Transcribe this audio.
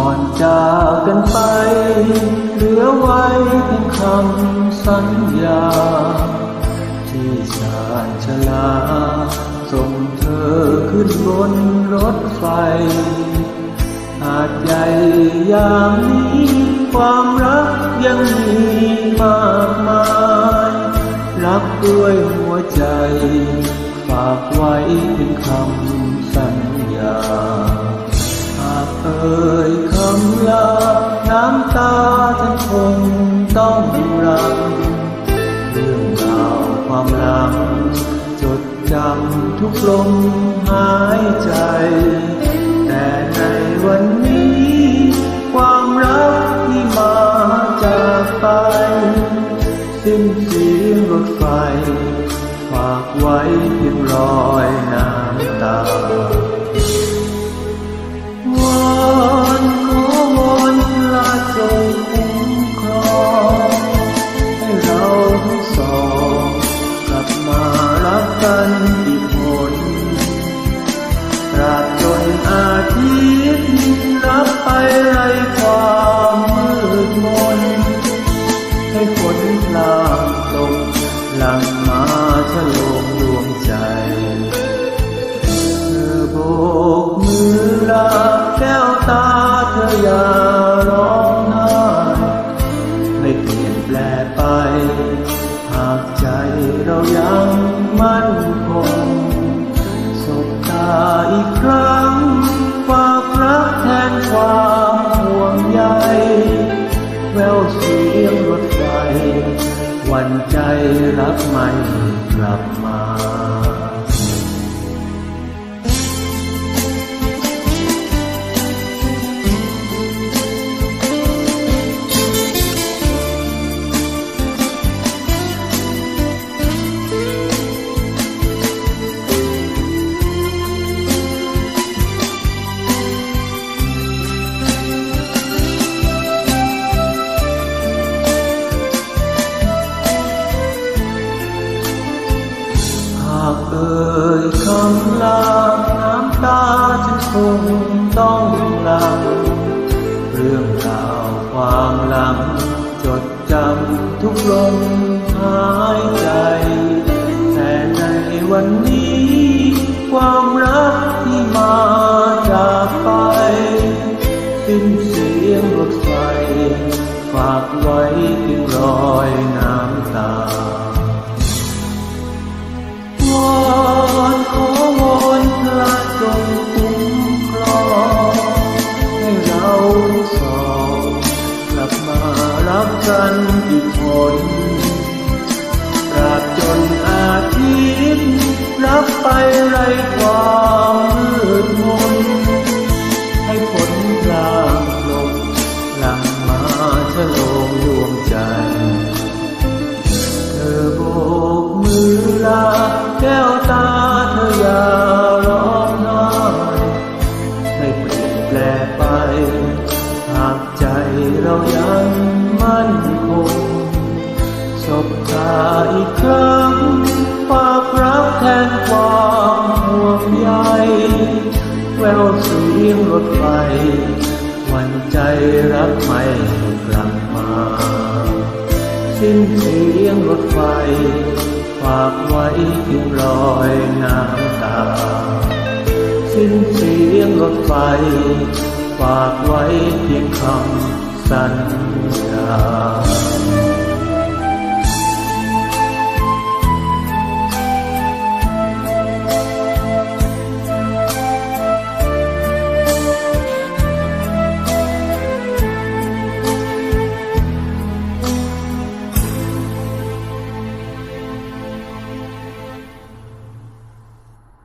ก่อนจากกันไป เหลือไว้เพียงคำสัญญา ที่สานชลา ส่งเธอขึ้นบนรถไฟ หากใหญ่ยางนี้ ความรักยังมีมากมาย รักด้วยหัวใจ ฝากไว้เป็นคำสัญญาห จดจำทุกลมหายใจ แต่ในวันนี้ ความรักที่มาจากไป สิ้นเสียงรถไฟฝากไว้เพียงรอยนา หลังมาฉลองดวงใจ เธอโบกมือลาแก้วตาเธออย่าร้องไห้ไม่เปลี่ยนแปลไป หากใจเรายังมั่นคงสบตาอีกครั้งฝากรักแทนความห่วงใยแววเสีย วันใจรักไม่กลับมาากเอ่ยคำลาน้ำตาฉันคงต้องหลังเรื่องราวความหลังจดจำทุกลมหายใจ กันอีกคนตราบจนอาทิตย์รับไปไรความมืดมน แววเสียงรถไฟวันใจรักไม่กลับมา สิ้นเสียงรถไฟฝากไว้เพียงรอยน้ำตา สิ้นเสียงรถไฟฝากไว้เพียงคำสัญญา